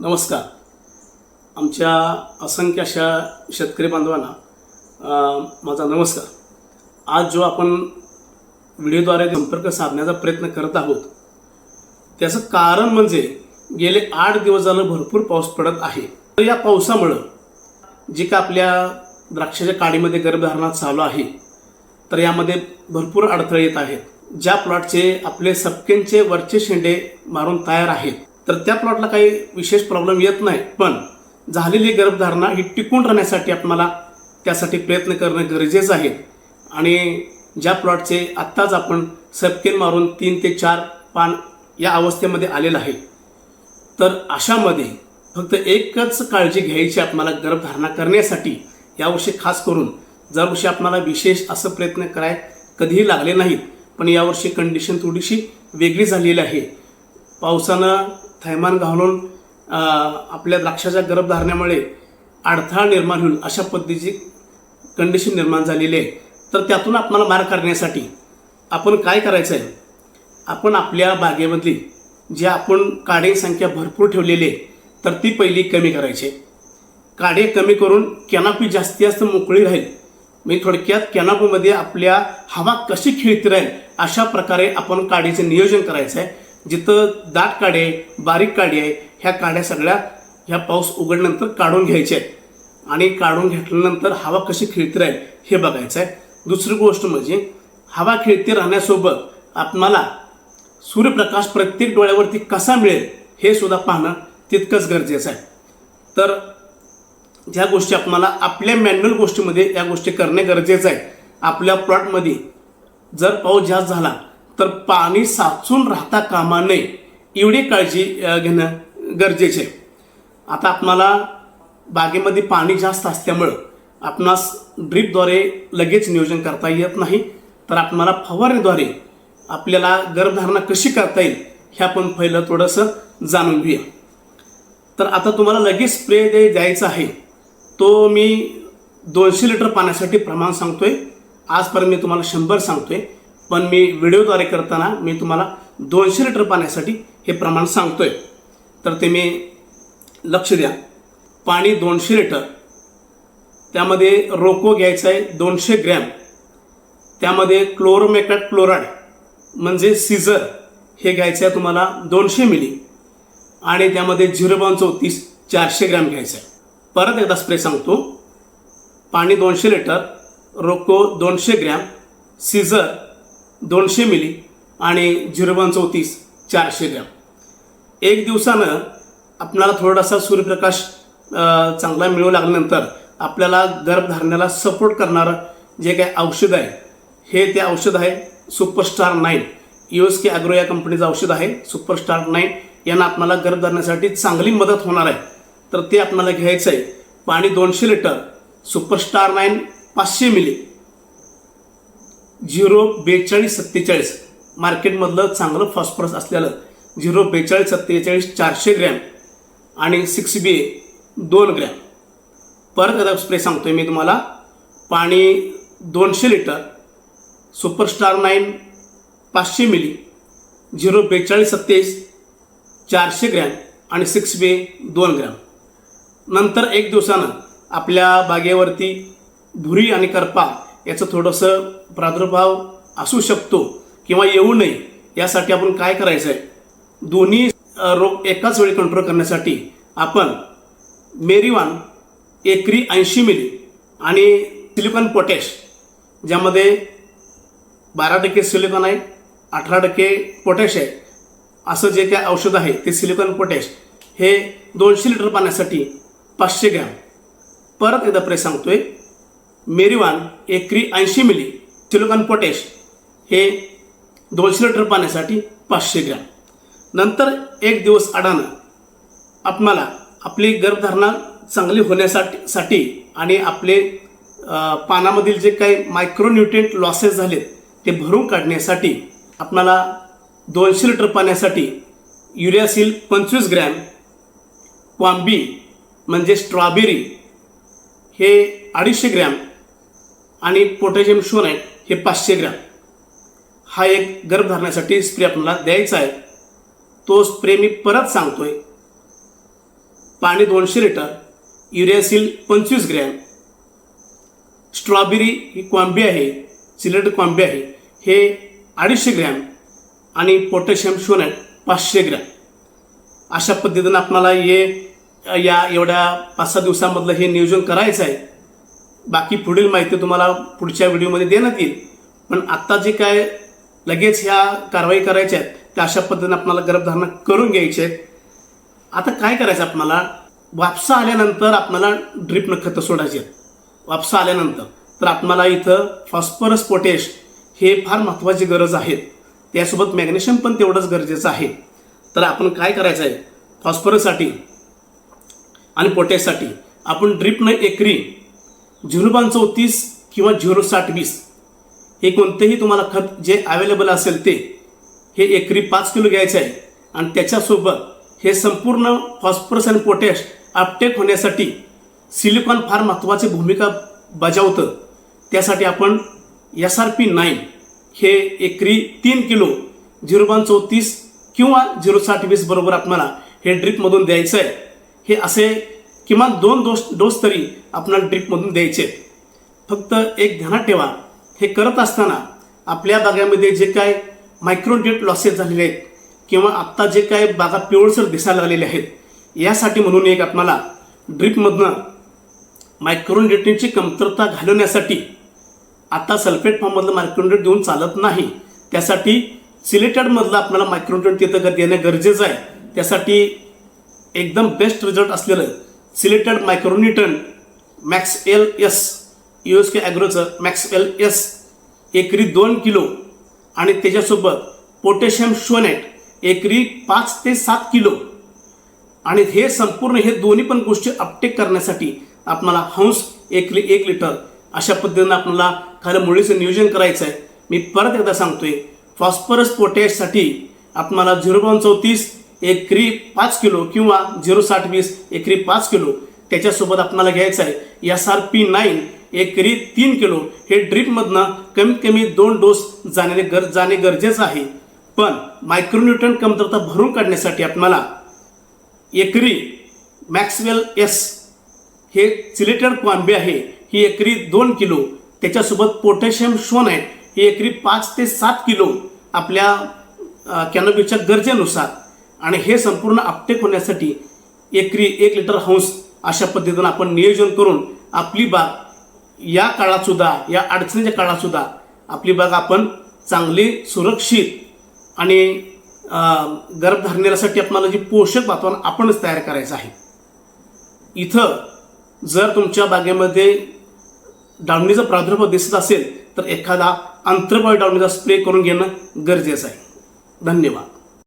नमस्कार. आमच्या असंख्य अशा शेतकरी बांधवांना माझा नमस्कार. आज जो आपण व्हिडिओद्वारे संपर्क साधण्याचा प्रयत्न करत आहोत त्याचं कारण म्हणजे गेले आठ दिवस झालं भरपूर पाऊस पडत आहे. तर या पावसामुळं जी का आपल्या द्राक्षाच्या काडीमध्ये गर्भधारणा चालू आहे तर यामध्ये भरपूर अडथळे येत आहेत. ज्या प्लॉटचे आपले सपकेंचे वरचे शेंडे मारून तयार आहेत. तर त्या प्लॉटला काही विशेष प्रॉब्लेम येत नाही. पण झालेली गर्भधारणा ही टिकून राहण्यासाठी आपल्याला त्यासाठी प्रयत्न करणं गरजेचं आहे. आणि ज्या प्लॉटचे आत्ताच आपण सपकेन मारून तीन ते चार पान या अवस्थेमध्ये आलेलं आहे. तर अशामध्ये फक्त एकच काळजी घ्यायची आपल्याला गर्भधारणा करण्यासाठी यावर्षी खास करून दरवर्षी आपल्याला विशेष असं प्रयत्न कराय कधीही लागले नाहीत पण यावर्षी कंडिशन थोडीशी वेगळी झालेली आहे. पावसानं थैमान घालून आपल्या द्राक्षाच्या गर्भधारण्यामुळे अडथळा निर्माण होईल अशा पद्धतीची कंडिशन निर्माण झालेली आहे. तर त्यातून आपल्याला मार्ग काढण्यासाठी आपण काय करायचं आहे? आपण आपल्या बागेमधली जी आपण काडे संख्या भरपूर ठेवलेली आहे तर ती पहिली कमी करायची काडे कमी करून कॅनापी जास्तीत जास्त मोकळी राहील. म्हणजे थोडक्यात कॅनापीमध्ये आपल्या हवा कशी खेळती राहील अशा प्रकारे आपण काडीचे नियोजन करायचं आहे. जिथं दाट काडे आहे बारीक काडी आहे ह्या काड्या सगळ्या ह्या पाऊस उघडल्यानंतर काढून घ्यायच्या आहेत. आणि काढून घेतल्यानंतर हवा कशी खेळती राहील हे बघायचं आहे. दुसरी गोष्ट म्हणजे हवा खेळती राहण्यासोबत आपणाला सूर्यप्रकाश प्रत्येक डोळ्यावरती कसा मिळेल हे सुद्धा पाहणं तितकंच गरजेचं आहे. तर ज्या गोष्टी आपणाला आपल्या मॅन्युअल गोष्टीमध्ये या गोष्टी करणे गरजेचं आहे. आपल्या प्लॉटमध्ये जर पाऊस जास्त झाला तर पाणी साचून राहता कामा नये एवढी काळजी घेणं गरजेचे. आहे आता आपणाला बागेमध्ये पाणी जास्त असल्यामुळं आपणास ड्रीपद्वारे लगेच नियोजन करता येत नाही. तर आपणाला फवारणीद्वारे आपल्याला गर्भधारणा कशी करता येईल हे आपण पहिलं थोडंसं जाणून घेऊया. तर आता तुम्हाला लगेच स्प्रे दे द्यायचा आहे. तो मी दोनशे लिटर पाण्यासाठी प्रमाण सांगतोय. आजपर्यंत मी तुम्हाला शंभर सांगतोय. पण मी व्हिडिओद्वारे करताना मी तुम्हाला दोनशे लिटर पाण्यासाठी हे प्रमाण सांगतोय. तर ते मी लक्ष द्या. पाणी दोनशे लिटर. त्यामध्ये रोको घ्यायचं आहे दोनशे ग्रॅम. त्यामध्ये क्लोरोमेकॅट क्लोराईड म्हणजे सीझर हे घ्यायचं आहे तुम्हाला दोनशे मिली. आणि त्यामध्ये झिरो पॉईंट चौतीस चारशे ग्रॅम घ्यायचं आहे. परत एकदा स्प्रे सांगतो. पाणी दोनशे लिटर रोको दोनशे ग्रॅम सीझर दोनशे मिली आणि झिरो वन चौतीस चारशे ग्रॅम. एक दिवसानं आपल्याला थोडासा सूर्यप्रकाश चांगला मिळू लागल्यानंतर आपल्याला गर्भधारण्याला सपोर्ट करणारं जे काही औषध आहे हे ते औषध आहे superstar nine. U K agro या कंपनीचं औषध आहे सुपरस्टार नाईन. यांना आपल्याला गर्भधारण्यासाठी चांगली मदत होणार आहे. तर ते आपल्याला घ्यायचं आहे. पाणी दोनशे लिटर सुपरस्टार नाईन पाचशे मिली. झिरो बेचाळीस सत्तेचाळीस. मार्केटमधलं चांगलं फॉस्फरस असलेलं झिरो बेचाळीस सत्तेचाळीस चारशे ग्रॅम आणि सिक्स बी दोन ग्रॅम. परत एकदा स्प्रे सांगतोय मी तुम्हाला. पाणी दोनशे लिटर सुपरस्टार नाईन पाचशे मिली झिरो बेचाळीस सत्तेचाळीस चारशे ग्रॅम आणि सिक्स बी दोन ग्रॅम. नंतर एक दिवसानं आपल्या बागेवरती भुरी आणि करपा याचं थोडंसं प्रादुर्भाव असू शकतो किंवा येऊ नये यासाठी आपण काय करायचं आहे दोन्ही रोग एकाच वेळी कंट्रोल करण्यासाठी आपण मेरीवान एकरी ऐंशी मिली आणि सिलिकॉन पोटॅश ज्यामध्ये बारा टक्के सिलिकॉन आहे अठरा टक्के पोटॅश आहे असं जे काय औषध आहे ते सिलिकॉन पोटॅश हे दोनशे लिटर पाण्यासाठी पाचशे ग्रॅम. परत एकदा प्रेस सांगतोय मेरीवान एकरी ऐंशी मिली सिलिकॉन पोटॅश हे दोनशे लिटर पाण्यासाठी पाचशे ग्रॅम. नंतर एक दिवस आडानं आपणाला आपली गर्भधारणा चांगली होण्यासाठी साठी आणि आपले पानामधील जे काही मायक्रोन्युट्रिएंट लॉसेस झालेत ते भरून काढण्यासाठी आपणाला दोनशे लिटर पाण्यासाठी युरियासील पंचवीस ग्रॅम क्वांबी म्हणजे स्ट्रॉबेरी हे अडीचशे ग्रॅम आणि पोटॅशियम शोनाईट हे पाचशे ग्रॅम. हा एक गर्भधारणासाठी स्प्रे आपल्याला द्यायचा आहे. तो स्प्रे मी परत सांगतोय. पाणी दोनशे लिटर युरियासिल पंचवीस ग्रॅम स्ट्रॉबेरी ही क्वांबी आहे सिलेट क्वांबी आहे हे अडीचशे ग्रॅम आणि पोटॅशियम शोनॅट पाचशे ग्रॅम. अशा पद्धतीनं आपणाला हे या एवढ्या पाच सहा दिवसामधलं हे नियोजन करायचं आहे. बाकी पुढील माहिती तुम्हाला पुढच्या व्हिडिओमध्ये देण्यात येईल. पण आत्ता जे काय लगेच ह्या कारवाई करायच्या आहेत त्या अशा पद्धतीने आपल्याला गर्भधारणा करून घ्यायचे आहेत. आता काय करायचं आपणाला वापसा आल्यानंतर आपल्याला ड्रिपनं खतं सोडायचे आहेत. वापसा आल्यानंतर. तर आपणाला इथं फॉस्फरस पोटॅश हे फार महत्त्वाची गरज आहे. त्यासोबत मॅग्नेशियम पण तेवढंच गरजेचं आहे. तर आपण काय करायचं आहे? फॉस्फरससाठी आणि पोटॅशसाठी आपण ड्रिपनं एकरी झिरो चौतीस किंवा झिरो साठ वीस हे कोणतेही तुम्हाला खत जे अवेलेबल असेल ते हे एकरी पाच किलो घ्यायचं आहे. आणि त्याच्यासोबत हे संपूर्ण फॉस्फरस आणि पोटॅश अपटेक होण्यासाठी सिलिकॉन फार महत्त्वाची भूमिका बजावतं. त्यासाठी आपण एस आर पी नाईन हे एकरी तीन किलो झिरो पाच चौतीस किंवा झिरो साठ वीस बरोबर आपल्याला हे ड्रिपमधून द्यायचं आहे. हे असे किमान दोन डोस डोस तरी आपणाला ड्रिपमधून द्यायचे आहेत. फक्त एक ध्यानात ठेवा. हे करत असताना आपल्या बागामध्ये जे काय मायक्रोडेट लॉसेस झालेले आहेत किंवा आत्ता जे काय बागा पिवळसर दिसायला लागलेले आहेत यासाठी म्हणून एक आपणाला ड्रिपमधनं मायक्रोडेटची कमतरता घालवण्यासाठी आता सल्फेट फॉर्ममधलं मायक्रोडेट देऊन चालत नाही. त्यासाठी सिलेटेडमधलं आपल्याला मायक्रोडेट तिथं देणं गरजेचं आहे. त्यासाठी एकदम बेस्ट रिझल्ट असलेलं chelated micronutrient max L S U S K ॲग्रोचं max L S एकरी दोन किलो आणि त्याच्यासोबत पोटॅशियम शोनेट एकरी पाच ते सात किलो. आणि हे संपूर्ण हे दोन्ही पण गोष्टी अपटेक करण्यासाठी आपणाला हंस एक लि एक लिटर अशा पद्धतीनं आपल्याला खाली मुळीचं नियोजन करायचं आहे. मी परत एकदा सांगतोय फॉस्फरस पोटॅशसाठी आपणाला झिरो पॉईंट चौतीस एकरी पाच किलो किंवा झिरो साठ वीस एकरी पाच किलो त्याच्यासोबत आपणाला घ्यायचं आहे. एस आर पी नाईन एकरी तीन किलो हे ड्रीपमधनं कमीत कमी दोन डोस जाणे गर जाणे गरजेचं आहे. पण मायक्रोन्यूट्रन कमतरता भरून काढण्यासाठी आपल्याला एकरी मॅक्सवेल एस हे सिलेटेड क्वांबे आहे. ही एकरी दोन किलो. त्याच्यासोबत पोटॅशियम शोन आहे. ही एकरी पाच ते सात किलो आपल्या कॅनोबीच्या गरजेनुसार. आणि हे संपूर्ण अपटेक होण्यासाठी एकरी एक लिटर हंस अशा पद्धतीनं आपण नियोजन करून आपली बाग या काळातसुद्धा या अडचणीच्या काळातसुद्धा आपली बाग आपण चांगली सुरक्षित आणि गर्भधारणेसाठी आपणाला जे पोषक वातावरण आपणच तयार करायचं आहे. इथं जर तुमच्या बागेमध्ये डावणीचा प्रादुर्भाव दिसत असेल तर एखादा आंतरबाय डावणीचा स्प्रे करून घेणं गरजेचं आहे. धन्यवाद.